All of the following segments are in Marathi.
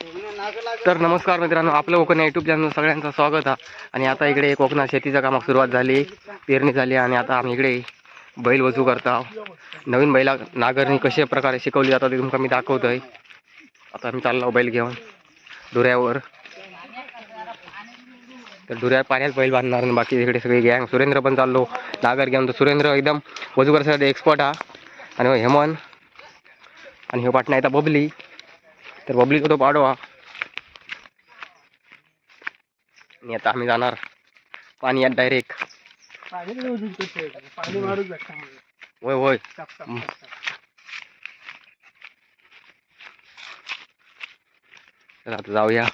तर नमस्कार मित्रांनो आपलं कोकण यूट्यूब चॅनल सगळ्यांचं स्वागत आहे. आणि आता इकडे कोकणात शेतीच्या कामाक सुरुवात झाली पेरणी झाली आणि आता आम्ही इकडे बैल वजू करता नवीन बैला नागरणी कशा प्रकारे शिकवली जातात ते तुमका मी दाखवतोय. आता आम्ही चाललो बैल घेऊन धुऱ्यावर. तर धुऱ्या पाण्यात बैल बांधणार आणि बाकी इकडे सगळी गँग सुरेंद्र पण चाललो नागर घेऊन. तर सुरेंद्र एकदम वजू करण्यासाठी एक्सपर्ट हा आणि हो हेमन आणि हो पाटणा येता बबली. तर पब्लिक तो पाडवा. आणि आता आम्ही जाणार पाणी यात डायरेक्ट होय होय. तर आता जाऊया.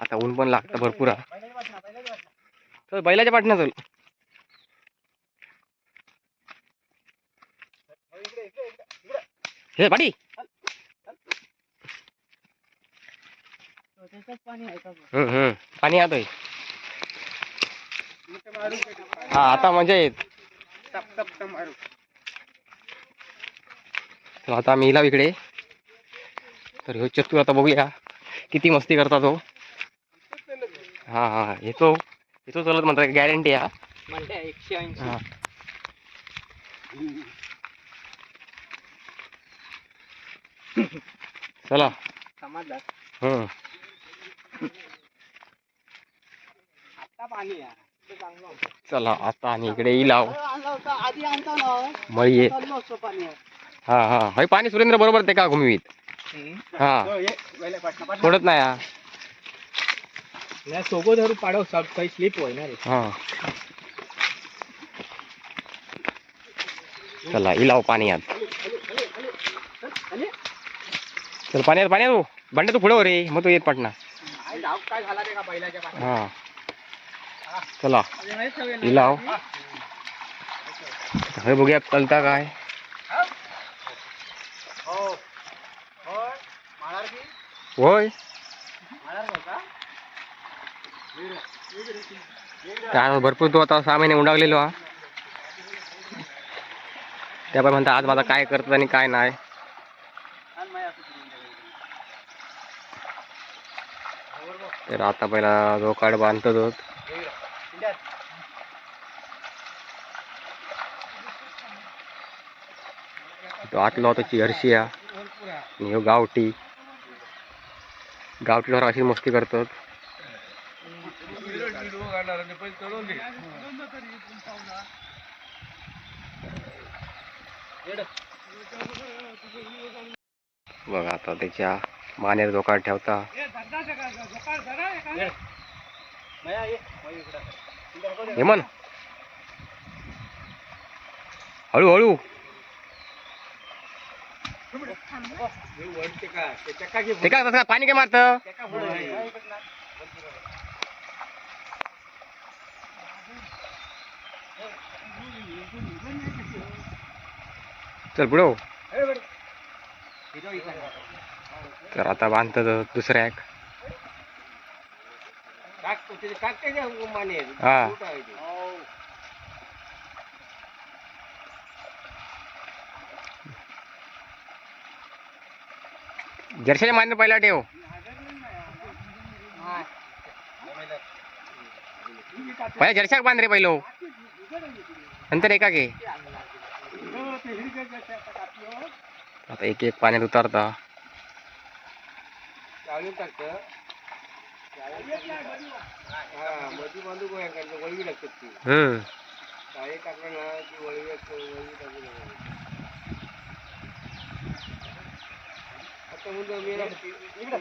आता ऊन पण लागतं भरपूर. हा. चल बैलाच्या पाटण्या चल. हे हम्म पाणी आता हा आता मजा येत आता आम्ही इला इकडे. तर ह्यो चतू आता बघूया. किती मस्ती करता तो. हा हा येतो. येतो चलत म्हणतात गॅरंटी हा. एकशे ऐंशी. चला. आता पाणी होतं. चला आता आणि इकडे मळी येत चाललो असतो पाणी. हा हा. हय पाणी सुरेंद्र बरोबर ते का घुमवीत? हा? सोडत नाही हा. नाही सोबत धरू पाडव सब काही स्लिप होय ना रे हा. चला इलाव पाण्यात चल पाण्यात पाण्यात हो. बंड्या तू पुढे हो रे मग तू येत पाठी हा. चला. इलाव हे बघूया चलता काय? हो. होय. काय भरपूर तो आता सहा महिने उंडावलेलो हा. त्या पण म्हणता आज माझा काय करतात आणि काय नाही आणि माय असं करून द्यायचं. तर आता पहिला जो काड बांधतो तो. तो आतला त्याची हरशी आणि ह्यो गावठी. गावठी अशी मस्ती करतात बघा आता त्याच्या मानेर जोकाड ठेवता. हेमन हळूहळू. हे काय? ते तसं पाणी काय मारतं. चल पुढं हो. हे बघ. हिरो इकडं. तर आता बांधतात दुसऱ्या एक. हा. कुठं आहे ते? जर्शाच्या माने पहिला ठेव. पहिला जर्शाक बांध रे पहिलो नंतर एका हो. आता एक एक पाण्यात उतारता चालून टाकतं. हा, मधी बांधू करतो, वळवी लागतात ती. काळे टाकलं ना की वळवी असतं, वळवी टाकू नका. आता मुलं मेला की इकडं.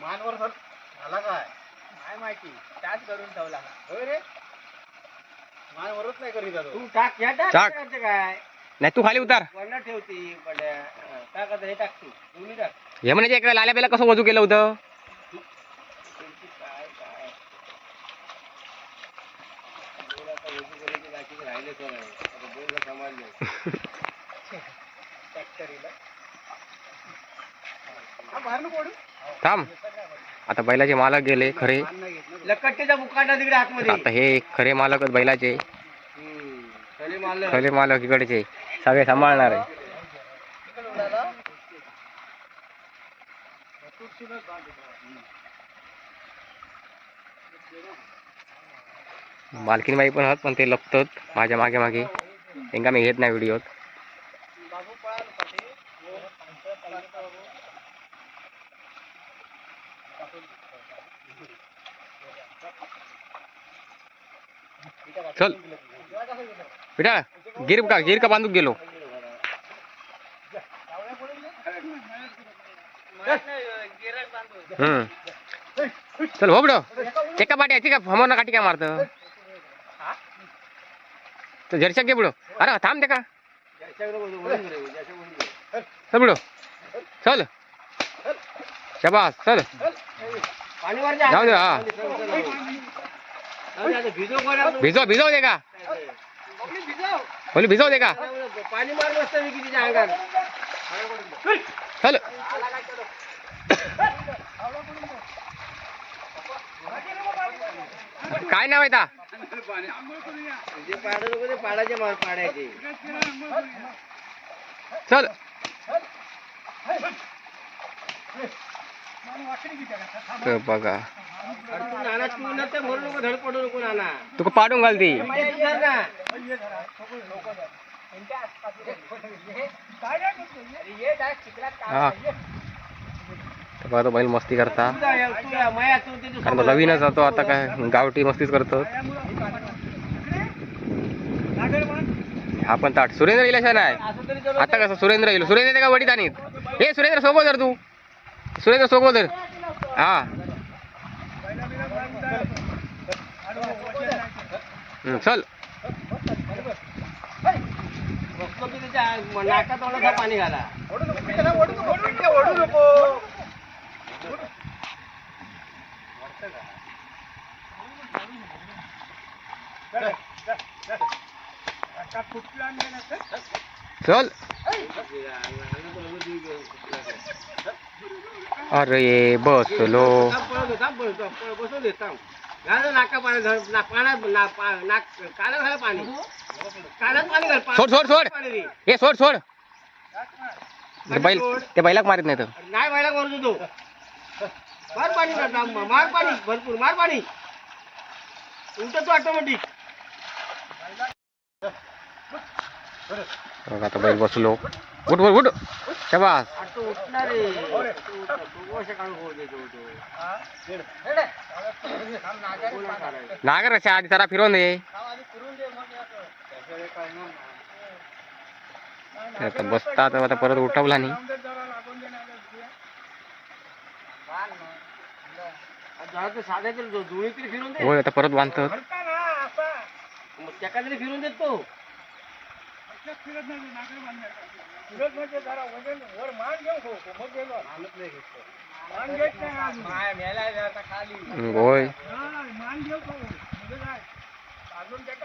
मानवर झाला काय काय माहिती त्याच करून ठेवला होय रे मानवरच नाही करीत तू टाक या टाक काय नाही तू खाली उतार. ठेवती हा, काय करता हे टाक तू. दोन्ही टाक हे म्हणजे इकडे लाल्या बेला कसं वजू केलं होतं? त्यांची काय काय बैल आता वजू करायचे बाकी राहिले तर नाही आता बैल सांभाळले ट्रॅक्टरीला बाहेर पडू थांब. आता बैलाचे मालक गेले खरे. मान नाही घेत ना लक्कट्टीचा मुकाटा तिकडे आतमध्ये. आता हे खरे मालकच बैलाचे. हम्म. चले मारलं. खरे मालक इकडचे. सगळे सांभाळणार आहे. मालकीन बाई पण आहात पण ते लपतात माझ्या मागे मागे. त्यांना मी घेत नाही व्हिडिओत. चल. बेटा. गिर का गिर का बांधूक गेलो हम्म। चल हो बडो एका पाठी आहे का हमर ना काठी काय मारत। तर जरशा घे बुडो अरे, थांब ते का चल बुडो चल। शबास, चल. जाऊ दे, हा। भिजव भिजव दे बोली भिजव. दे का? पाणी मार मस्त मी तिच्या अंगात चल काय नाव आहे ते? पाडाचे मार पाडायचे चल. तर बघा. तुका पाडून घालती. ती हा बघा तो बैल मस्ती करता. कारण तो नवीनच जातो आता काय गावठी मस्तीच करतो. हा पण ताट. सुरेंद्र येईल आहे. नाही आता कसं सुरेंद्र येईल? सुरेंद्र का वडीत आणीत? हे सुरेंद्र सोबत जर तू. सुरेंद्र सोबत हा. चल. बघतो की त्याच्या पाणी घाला चल अरे बसलो थांब, पळत हो, थांब, पळत हो, पळ- बसू दे, थांब. घाल नाका पाणी घाल, ना- पाण्यात ना- पा- नाक कानात घाल पाणी कानात पाणी अरे बसलो. सोड सोड सोड. हे सोड सोड. बैल ते बैलाक मारत नाही तर नाही बैलाक करू तो मार पाणी मार पाणी भरपूर मार पाणी उलट तू ऑटोमॅटिक बघ आता बैल बसलो. उठ उठ उठ. शबास. आता उठणार रे तू उठ, तू अशा काढून होऊ फिरून देतो नागर जरा नाही होय. फिरून देत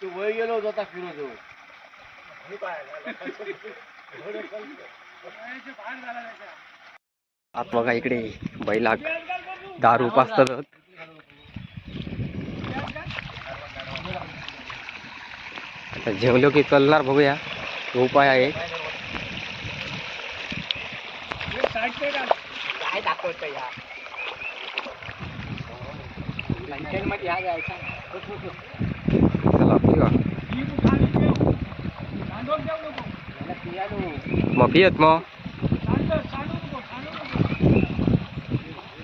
तो वय गेलो होतो आता फिरून देऊ आत बघा इकडे बैलाक दारू पाचतात आता जेवलो की चलणार बघूया तो उपाय आहे काय दाखवत या मध्ये हा जायचा चला पिवा. मग पियत मग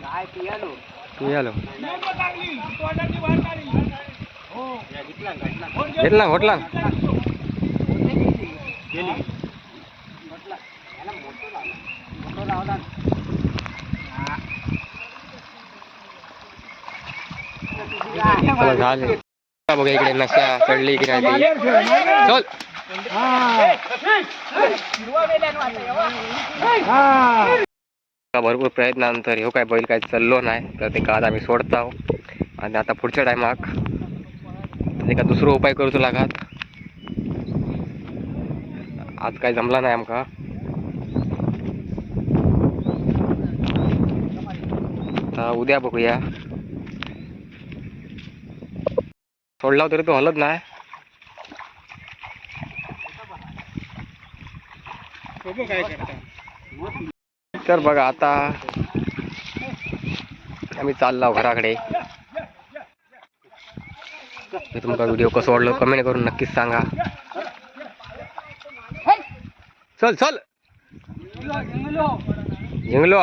काय पियालो पियालो घेतला घटला घेतला घोटला गेली म्हटलं याला मोठं लावला मोठं लावला झाले बघा इकडे नशा चढली इकडे नाही चल. भरपूर प्रयत्नानंतर ह्यो काय बैल काय चाललो नाही तर ते का आम्ही सोडत आहोत आणि आता पुढच्या टायमाक ते का दुसरो उपाय तुला लागात आज का जमला नहीं आमका. उद्या बगूया सोडला तरी तो हलत नहीं. तर बघा आता आम्ही घरा घराकडे. तुमचा व्हिडिओ कमेंट कर नक्कीच सांगा. चल चल. जिंकलो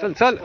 चल चल.